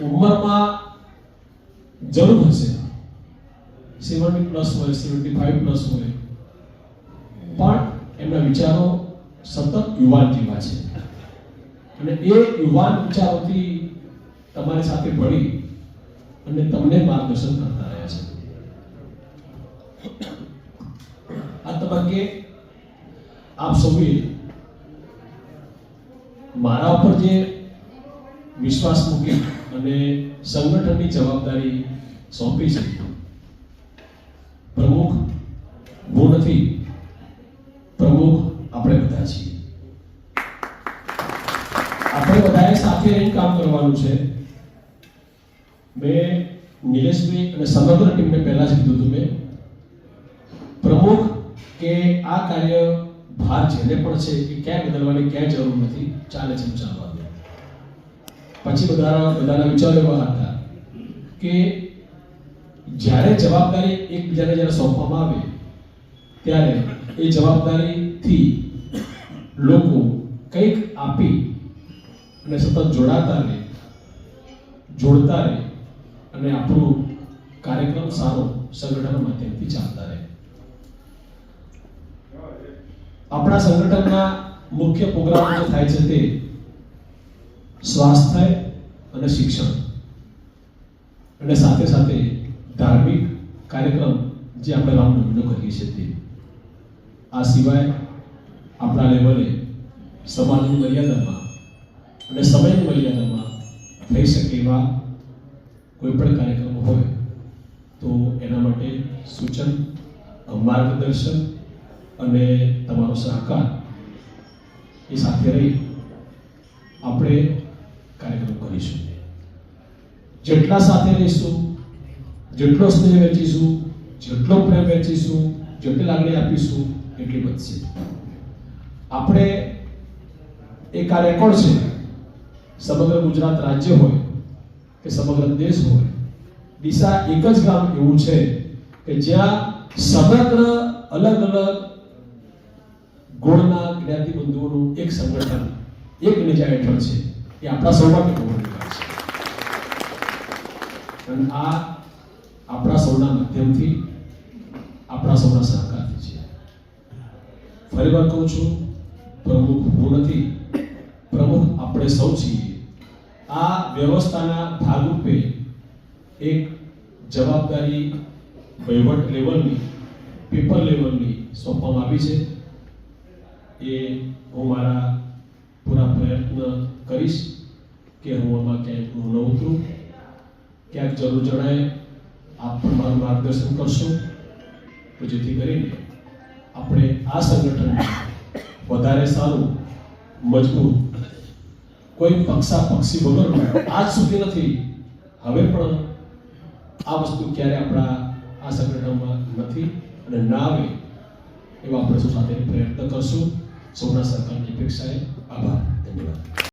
ઉંમરમાં જરૂર હશે. સેવન્ટી પ્લસ હોય, સેવન્ટી ફાઈવ પ્લસ હોય. પણ એમના વિચારો સતત યુવાન જેવા છે. અને એ યુવાન વિચારોથી તમારી સાથે ભળી અને તમને માર્ગદર્શન કરતા રહ્યા છે. આ તબક્કે આપ સૌએ મારા ઉપર જે વિશ્વાસ મૂકી અને સંગઠનની જવાબદારી સોંપી છે. પ્રમુખ હું નથી. પ્રમુખ આપણે બધા છીએ. આપણે બધાએ સાથે રહીને કામ કરવાનું છે. મેં નિલેશભાઈ અને સમગ્ર ટીમને પહેલા જ કીધું હતું મેં. પ્રમુખ કે આ કાર્ય ભાર જેને પણ છે કે ક્યાં બદલવાની ક્યાંય જરૂર નથી. ચાલે છે, ચાલવા દો. પછી બધા બધાના વિચારો એવા હતા કે જ્યારે જવાબદારી એકબીજાને જ્યારે સોંપવામાં આવે, ત્યારે એ જવાબદારીથી લોકો કંઈક આપી અને સતત જોડાતા રહે, જોડતા રહે અને આપણું કાર્યક્રમ સારો સંગઠન માધ્યમથી ચાલતા રહે. આપણા સંગઠનના મુખ્ય પ્રોગ્રામ જે થાય છે તે સ્વાસ્થ્ય અને શિક્ષણ. અને સાથે સાથે ધાર્મિક કાર્યક્રમ જે આપણે રામનવમીનો કરીએ છીએ તે. આ સિવાય આપણા લેવલે સમાજની મર્યાદામાં અને સમયની મર્યાદામાં થઈ શકે એવા કોઈ પણ કાર્યક્રમ હોય તો એના માટે સૂચન, માર્ગદર્શન અને તમારો સહકાર એ સાથે રહી આપણે કાર્યક્રમ જેટલા સાથે રહીશું, જેટલો સ્નેહ વેચીશું, જેટલો પ્રેમ વેચીશું, જેટલી લાગણી આપીશું, એટલી વધશે. આપણે એક આ રેકોર્ડ છે, સમગ્ર ગુજરાત રાજ્ય હોય કે સમગ્ર દેશ હોય દિશા એક જ ગામ એવું છે કે જ્યાં સમગ્ર અલગ અલગ ગુણના જ્ઞાતિ બંધુઓનું એક સંગઠન, એક નેજા હેઠળ છે. એ આપણા સૌભાગ્ય ગૌરવની વાત છે. અને આ આપણા સૌના માધ્યમથી આપણા સૌના સહકારથી છે. ફરી વાર કહું છું, પ્રમુખ હું નથી. પ્રમુખ આપણે સૌ છીએ. આ વ્યવસ્થાના ભાગરૂપે એક જવાબદારી વહીવટ લેવલની પેપર લેવલની સોંપવામાં આવી છે. એ હું મારા પૂરા પ્રયત્ન કરીશ કે હું આમાં ક્યાંક હું ન ઉતરું. ક્યાંક જરૂર જણાય, આપ પણ મારું માર્ગદર્શન કરશો. તો જેથી કરીને આપણે આ સંગઠન વધારે સારું, મજબૂત, કોઈ પક્ષા પક્ષી વગરનું આજ સુધી નથી, હવે પણ આ વસ્તુ ક્યારે આપણા આ સંગઠનમાં નથી અને ના આવે એવા આપણે સૌ સાથે પ્રયત્ન કરશું. સૌના સહકારની અપેક્ષાએ આભાર ધન્યવાદ